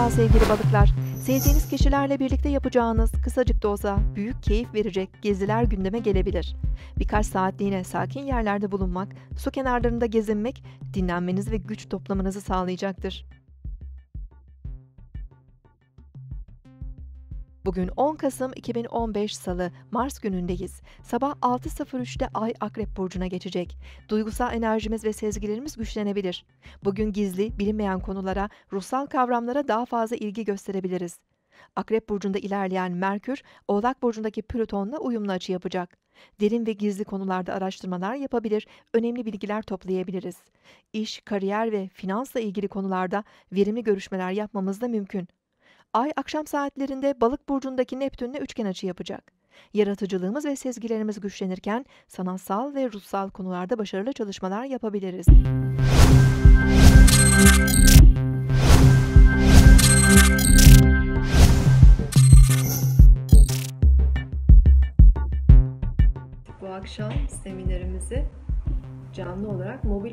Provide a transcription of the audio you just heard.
akşam sevgili balıklar. Sevdiğiniz kişilerle birlikte yapacağınız kısacık da olsa büyük keyif verecek geziler gündeme gelebilir. Birkaç saatliğine sakin yerlerde bulunmak, su kenarlarında gezinmek dinlenmenizi ve güç toplamanızı sağlayacaktır. Bugün 10 Kasım 2015 Salı, Mars günündeyiz. Sabah 6.03'te Ay Akrep Burcu'na geçecek. Duygusal enerjimiz ve sezgilerimiz güçlenebilir. Bugün gizli, bilinmeyen konulara, ruhsal kavramlara daha fazla ilgi gösterebiliriz. Akrep Burcu'nda ilerleyen Merkür, Oğlak Burcu'ndaki Plüton'la uyumlu açı yapacak. Derin ve gizli konularda araştırmalar yapabilir, önemli bilgiler toplayabiliriz. İş, kariyer ve finansla ilgili konularda verimli görüşmeler yapmamız da mümkün. Ay akşam saatlerinde Balık burcundaki Neptünle üçgen açı yapacak. Yaratıcılığımız ve sezgilerimiz güçlenirken sanatsal ve ruhsal konularda başarılı çalışmalar yapabiliriz. Bu akşam seminerimizi canlı olarak mobil